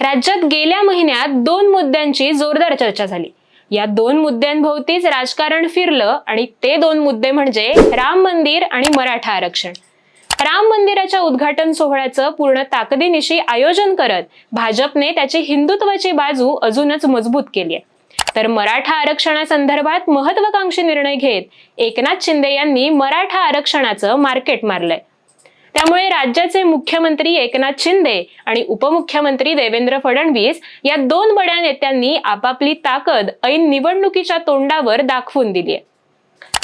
राज्यात गेल्या महिन्यात दोन मुद्द्यांची जोरदार चर्चा झाली. या दोन मुद्द्यांभोवतीच राजकारण फिरलं आणि ते दोन मुद्दे म्हणजे राम मंदिर आणि मराठा आरक्षण. राम मंदिराच्या उद्घाटन सोहळ्याचं पूर्ण ताकदीनिशी आयोजन करत भाजपने त्याची हिंदुत्वाची बाजू अजूनच मजबूत केली आहे. तर मराठा आरक्षणासंदर्भात महत्वाकांक्षी निर्णय घेत एकनाथ शिंदे यांनी मराठा आरक्षणाचं मार्केट मारलंय. त्यामुळे राज्याचे मुख्यमंत्री एकनाथ शिंदे आणि उपमुख्यमंत्री देवेंद्र फडणवीस या दोन बड्या नेत्यांनी आपापली ताकद ऐन निवडणुकीच्या तोंडावर दाखवून दिली आहे.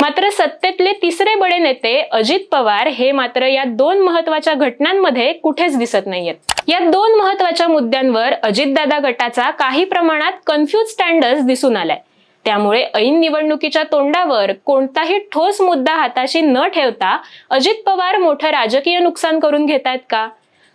मात्र सत्तेतले तिसरे बडे नेते अजित पवार हे मात्र या दोन महत्त्वाच्या घटनांमध्ये कुठेच दिसत नाहीयेत. या दोन महत्त्वाच्या मुद्द्यांवर अजितदादा गटाचा काही प्रमाणात कन्फ्यूज स्टँडर्स दिसून आलाय. त्यामुळे ऐन निवडणुकीच्या तोंडावर कोणताही ठोस मुद्दा हाताशी न ठेवता अजित पवार मोठं राजकीय नुकसान करून घेत आहेत का?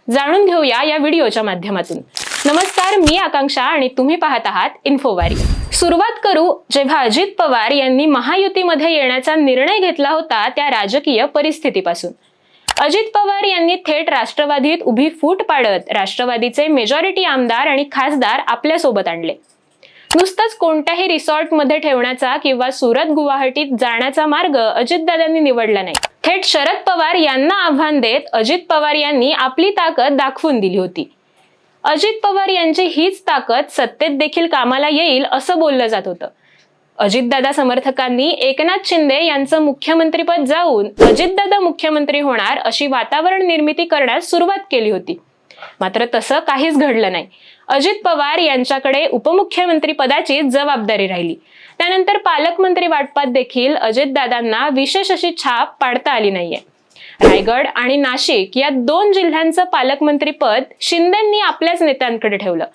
जाणून घेऊया या व्हिडिओच्या माध्यमातून. नमस्कार मी आकांक्षा आणि तुम्ही पाहत आहात इन्फोवारी सुरुवात करू जेव्हा अजित पवार यांनी महायुतीमध्ये येण्याचा निर्णय घेतला होता त्या राजकीय परिस्थितीपासून. अजित पवार यांनी थेट राष्ट्रवादीत उभी फूट पाडत राष्ट्रवादीचे मेजॉरिटी आमदार आणि खासदार आपल्यासोबत आणले. नुसतंच कोणत्याही रिसॉर्टमध्ये ठेवण्याचा किंवा सुरत गुवाहाटीत जाण्याचा मार्ग अजितदादांनी निवडला नाही. थेट शरद पवार यांना आव्हान देत अजित पवार यांनी आपली ताकद दाखवून दिली होती. अजित पवार यांची हीच ताकद सत्तेत देखील कामाला येईल असं बोललं जात होतं. अजितदादा समर्थकांनी एकनाथ शिंदे यांचं मुख्यमंत्रीपद जाऊन अजितदादा मुख्यमंत्री होणार अशी वातावरण निर्मिती करण्यास सुरुवात केली होती. मात्र तसं काहीच घडलं नाही. अजित पवार यांच्याकडे उपमुख्यमंत्री पदाची जबाबदारी राहिली. त्यानंतर पालकमंत्री वाटपात देखील अजितदादांना विशेष अशी छाप पाडता आली नाहीये. रायगड आणि नाशिक या दोन जिल्ह्यांचं पालकमंत्रीपद शिंदेंनी आपल्याच नेत्यांकडे ठेवलं.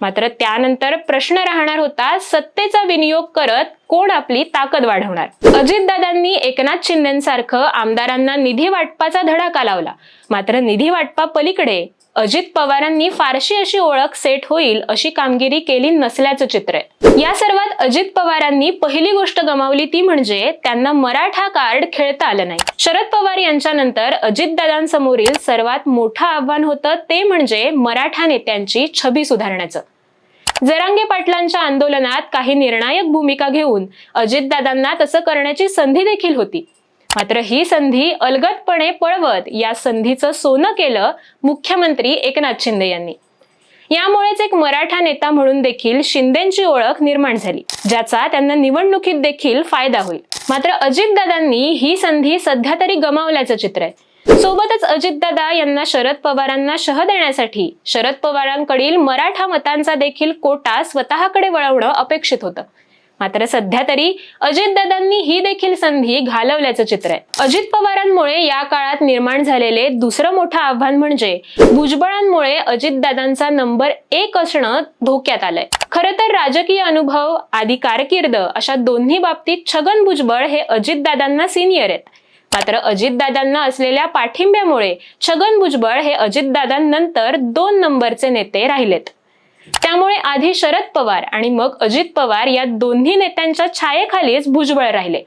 मात्र त्यानंतर प्रश्न राहणार होता सत्तेचा विनियोग करत कोण आपली ताकद वाढवणार? अजितदादांनी एकनाथ शिंदेसारखं आमदारांना निधी वाटपाचा धडाका लावला. मात्र निधी वाटपा पलीकडे अजित पवारांनी फारशी अशी ओळख सेट होईल अशी कामगिरी केली नसल्याचं चित्र आहे. या सर्वात अजित पवारांनी पहिली गोष्ट गमावली ती म्हणजे त्यांना मराठा कार्ड खेळता आलं नाही. शरद पवार यांच्यानंतर अजितदादांसमोरील सर्वात मोठं आव्हान होतं ते म्हणजे मराठा नेत्यांची छबी सुधारण्याचं. जरांगे पाटलांच्या आंदोलनात काही निर्णायक भूमिका घेऊन अजितदादांना तसं करण्याची संधी देखील होती. मात्र ही संधी अलगदपणे पळवत या संधीचं सोनं केलं मुख्यमंत्री एकनाथ शिंदे यांनी. यामुळेच एक मराठा नेता म्हणून देखील शिंदेची ओळख निर्माण झाली ज्याचा त्यांना निवडणुकीत देखील फायदा होईल. मात्र अजितदादांनी ही संधी सध्या तरी गमावल्याचं चित्र आहे. सोबतच अजितदादा यांना शरद पवारांना शह देण्यासाठी शरद पवारांकडील मराठा मतांचा देखील कोटा स्वतःकडे वळवणं अपेक्षित होतं. मात्र सध्या तरी अजितदादांनी ही देखील संधी घालवल्याचं चित्र आहे. अजित पवारांमुळे या काळात निर्माण झालेले दुसरं मोठं आव्हान म्हणजे भुजबळांमुळे अजितदादांचा नंबर एक असणं धोक्यात आलंय. खरं तर राजकीय अनुभव आदी कारकीर्द अशा दोन्ही बाबतीत छगन भुजबळ हे अजितदादांना सिनियर आहेत. मात्र अजितदादांना असलेल्या पाठिंब्यामुळे छगन भुजबळ हे अजितदादांनंतर दोन नंबरचे नेते राहिलेत. त्यामुळे आधी शरद पवार आणि मग अजित पवार या दोन्ही नेत्यांच्या छायेखालीच भुजबळ राहिले.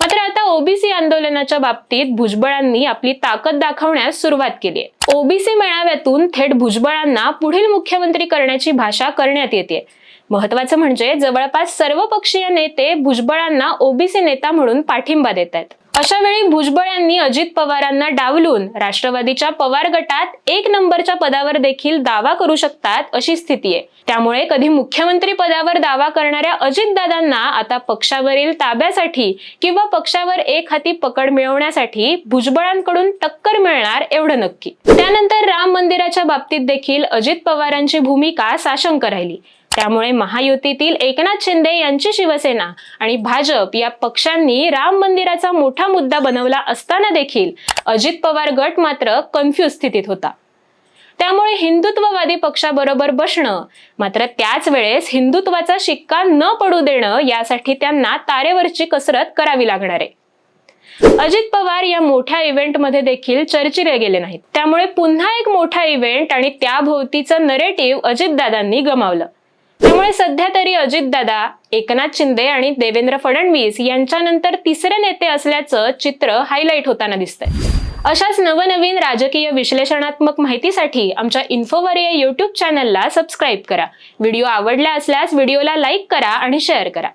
मात्र आता ओबीसी आंदोलनाच्या बाबतीत भुजबळांनी आपली ताकद दाखवण्यास सुरुवात केली आहे. ओबीसी मेळाव्यातून थेट भुजबळांना पुढील मुख्यमंत्री करण्याची भाषा करण्यात येते. महत्वाचं म्हणजे जवळपास सर्व पक्षीय नेते भुजबळांना ओबीसी नेता म्हणून पाठिंबा देत आहेत अशा वेळी भुजबळ यांनी अजित पवारांना डावलून राष्ट्रवादीच्या पवार गटात एक नंबरच्या पदावर देखील दावा करू शकतात अशी स्थिती आहे. त्यामुळे कधी मुख्यमंत्री पदावर दावा करणाऱ्या अजितदादांना आता पक्षावरील ताब्यासाठी किंवा पक्षावर एक हाती पकड मिळवण्यासाठी भुजबळांकडून टक्कर मिळणार एवढं नक्की. त्यानंतर राम मंदिराच्या बाबतीत देखील अजित पवारांची भूमिका साशंक राहिली. त्यामुळे महायुतीतील एकनाथ शिंदे यांची शिवसेना आणि भाजप या पक्षांनी राम मंदिराचा मोठा मुद्दा बनवला असताना देखील अजित पवार गट मात्र कन्फ्यूज स्थितीत होता. त्यामुळे हिंदुत्ववादी पक्षाबरोबर बसणं मात्र त्याच वेळेस हिंदुत्वाचा शिक्का न पडू देणं यासाठी त्यांना तारेवरची कसरत करावी लागणार आहे. अजित पवार या मोठ्या इव्हेंटमध्ये देखील चर्चिले गेले नाहीत. त्यामुळे पुन्हा एक मोठा इव्हेंट आणि त्याभोवतीचं नरेटिव्ह अजितदादांनी गमावलं. त्यामुळे सध्या तरी अजितदादा एकनाथ शिंदे आणि देवेंद्र फडणवीस यांच्यानंतर तिसरे नेते असल्याचं चित्र हायलाईट होताना दिसतंय. अशाच नवनवीन राजकीय विश्लेषणात्मक माहितीसाठी आमच्या इन्फोवर या युट्यूब चॅनलला सबस्क्राईब करा. व्हिडिओ आवडला असल्यास व्हिडिओला लाईक करा आणि शेअर करा.